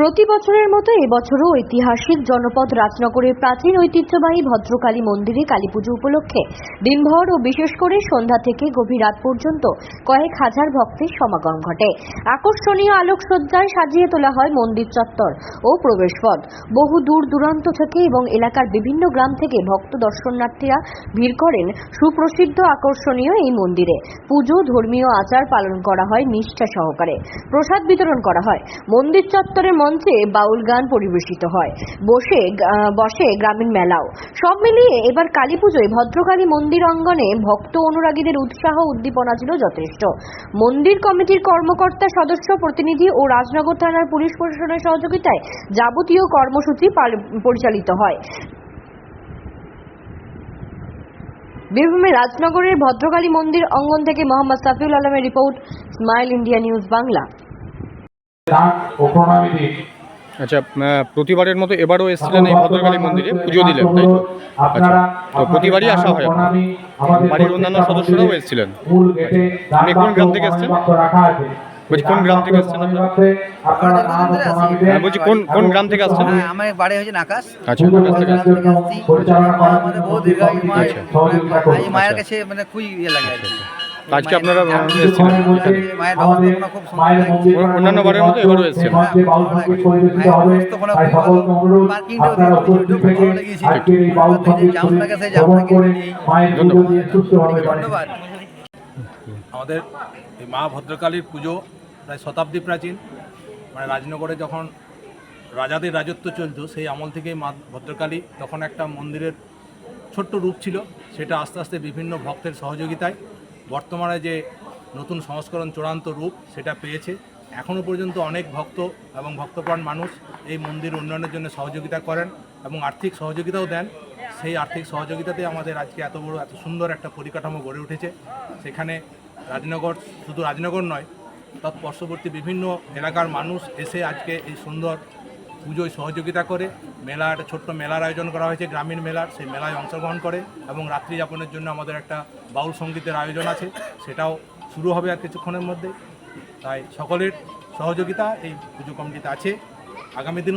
প্রতি বছরের মতো এবছরও ঐতিহাসিক জনপদ রাজনগরের প্রাচীন ঐতিহ্যবাহী ভদ্রকালী মন্দিরে কালীপুজো উপলক্ষে দিনভর ও বিশেষ করে সন্ধ্যা থেকে গভীর রাত পর্যন্ত কয়েক হাজার ভক্তের সমাগম ঘটে। আকর্ষণীয় আলোকসজ্জায় সাজিয়ে তোলা হয় মন্দির চত্বর ও প্রবেশপথ। বহু দূর দূরান্ত থেকে এবং এলাকার বিভিন্ন গ্রাম থেকে ভক্ত দর্শনার্থীরা ভিড় করেন সুপ্রসিদ্ধ আকর্ষণীয় এই মন্দিরে। পুজো, ধর্মীয় আচার পালন করা হয় নিষ্ঠা সহকারে। প্রসাদ বিতরণ করা হয়। মন্দির চত্বরের মঞ্চে বাউল গান পরিবেশিত হয়। বসে বসে গ্রামীণ মেলাও। সব মিলিয়ে এবার কালী পুজোয় ভদ্রকালী মন্দির অঙ্গনে ভক্ত অনুরাগীদের উৎসাহ উদ্দীপনা ছিল যথেষ্ট। মন্দির কমিটির কর্মকর্তা, সদস্য, প্রতিনিধি ও রাজনগর থানার পুলিশ প্রশাসনের সহযোগিতায় যাবতীয় কর্মসূচি পরিচালিত হয়। বীরভূমে রাজনগরের ভদ্রকালী মন্দির অঙ্গন থেকে মোহাম্মদ সাফিউল আলমের report, smile India news Bangla দান ও প্রণামী দিন আচ্ছা প্রতিবারের মতো এবারও এসেছিলেন এই ভদ্রকালী মন্দিরে? পুজো দিলেন তাই তো? আচ্ছা তো প্রতিবারই আসা হয় বাড়ির অন্যান্য সদস্যরাও এসেছিলেন। আপনি কোন গ্রাম থেকে এসেছেন? বলছি কোন গ্রাম থেকে এসেছেন আপনারা? হ্যাঁ, বলছি কোন কোন গ্রাম থেকে আসছেন? হ্যাঁ, আমার বাড়ি হয়েছে নাকাশ। আচ্ছা আকাশ থেকে আমাদের বহু মন্দির মায়ের। কাছে মানে খুবই ইয়ে লাগে আজকে আপনারা আমাদের অন্যান্য বারের মতো এবারও এসেছেন। মঞ্চে বাউল সংগীত পরিবেশিত মায়ের হবে ব্যবস্থাপনা তাই খুব ভালো। সকলকে অনুরোধ পার্কিংটাও আপনারা দেখতে উপস্থিত খুব থেকে ভালো লেগেছে। আজকের এই বাউল সংগীত জাম লাগাছে, জাম শ্রবণ লাগিয়ে করে নিয়ে। মায়ের পুজো ধন্যবাদ। দিয়ে সুস্থ হবে ধন্যবাদ আমাদের এই মা ভদ্রকালীর পুজো প্রায় শতাব্দী প্রাচীন মানে রাজনগরে যখন রাজাদের রাজত্ব চলতো সেই আমল থেকেই মা ভদ্রকালী তখন একটা মন্দিরের ছোট্ট রূপ ছিল সেটা আস্তে আস্তে বিভিন্ন ভক্তের সহযোগিতায় বর্তমানে যে নতুন সংস্করণ চূড়ান্ত রূপ সেটা পেয়েছে। এখনও পর্যন্ত অনেক ভক্ত এবং ভক্তপ্রাণ মানুষ এই মন্দির উন্নয়নের জন্য সহযোগিতা করেন এবং আর্থিক সহযোগিতাও দেন। সেই আর্থিক সহযোগিতাতে আমাদের আজকে এত বড়, এত সুন্দর একটা পরিকাঠামো গড়ে উঠেছে। সেখানে রাজনগর, শুধু রাজনগর নয় তৎপার্শ্ববর্তী বিভিন্ন এলাকার মানুষ এসে আজকে এই সুন্দর পুজোয় সহযোগিতা করে। মেলা একটা ছোট্ট মেলার আয়োজন করা হয়েছে, গ্রামীণ মেলার। সেই মেলায় অংশগ্রহণ করে এবং রাত্রি যাপনের জন্য আমাদের একটা বাউল সঙ্গীতের আয়োজন আছে। সেটাও শুরু হবে আর কিছুক্ষণের মধ্যে। তাই সকলের সহযোগিতা এই পুজো কমিটিতে আছে। আগামী দিন